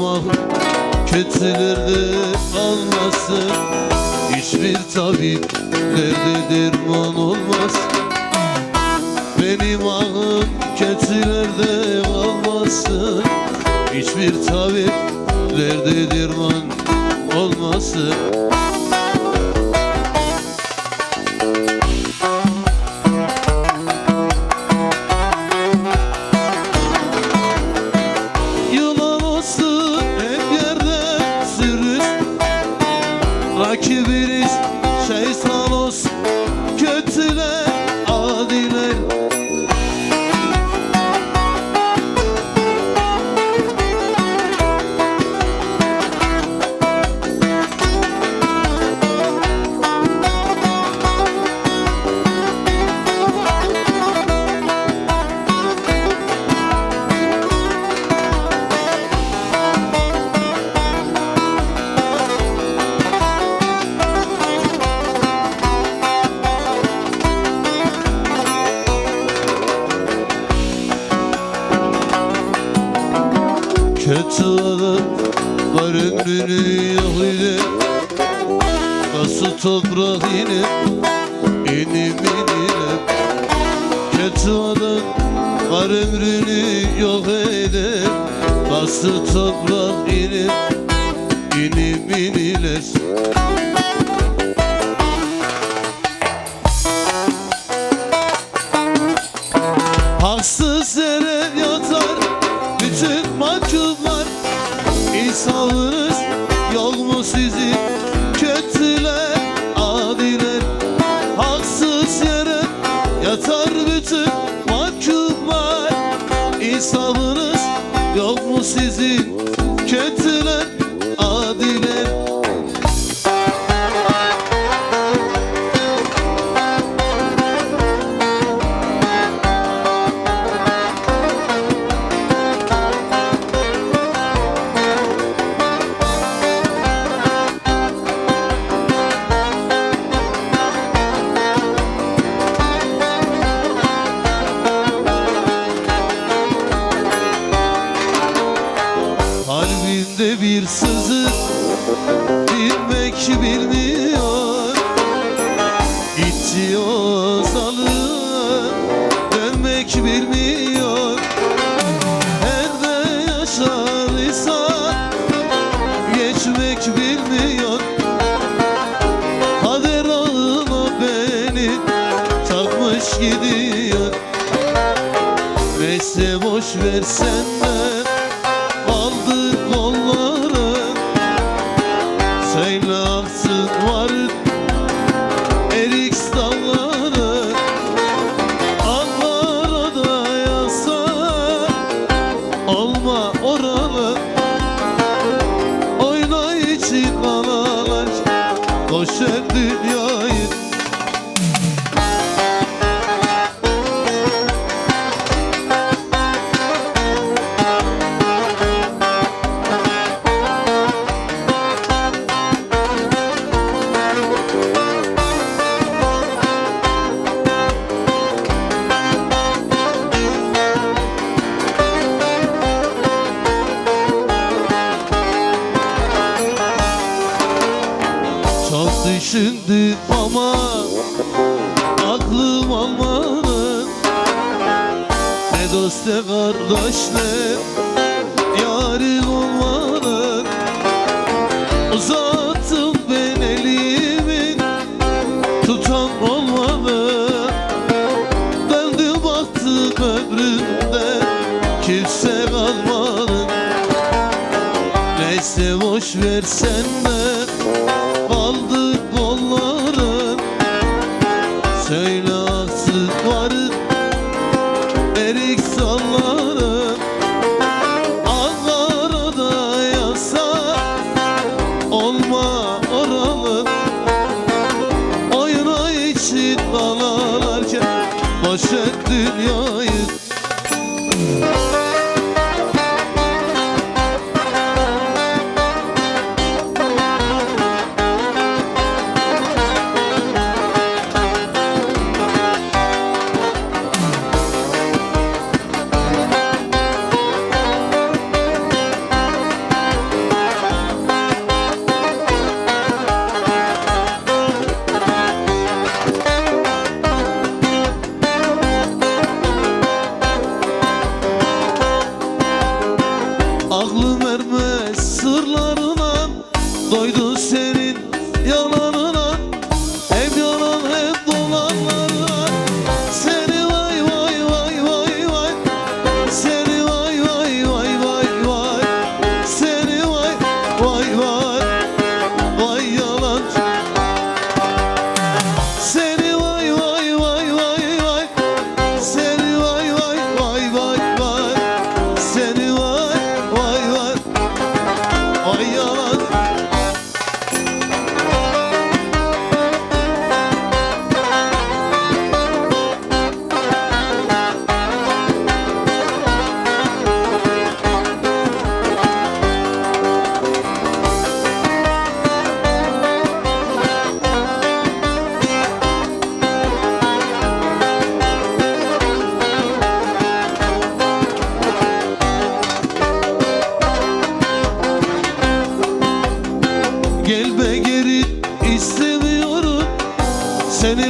Ahım kötülerde almasın Hiçbir tabip derde derman olmaz. Benim ahım kötülerde kalmasın. Hiçbir tabip derde derman olmasın Rakibiniz şeytan olsun Kötüler Adam var ömrünü yok ile Kası toprak yine inim inile Kötü adam var ömrünü yok eder Kası toprak inim inim iniler İnsanlığınız yok mu sizin kötüler? Adiler Haksız yere yatar bütün mahkumlar. İnsanlığınız yok mu sizin bir sızı dinmek bilmiyor. İtiyor zalı dönmek bilmiyor. Nerede yaşar insan geçmek bilmiyor. Kader ağına beni takmış gidiyor. Neyse boş versen de artık var. Erik dalları Anlara da yazsa olma oralı Oyna için analar boş ver düşündüm ama aklım almadı. Ne dost ne kardeş ne yarim olmadı. Uzattım ben elimi tutan olmadı. Döndüm baktım ömrümde kimse kalmadı. Neyse boş versen de dünyayı Aklım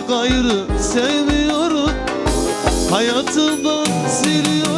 gayrı sevmiyorum. Hayatımdan siliyorum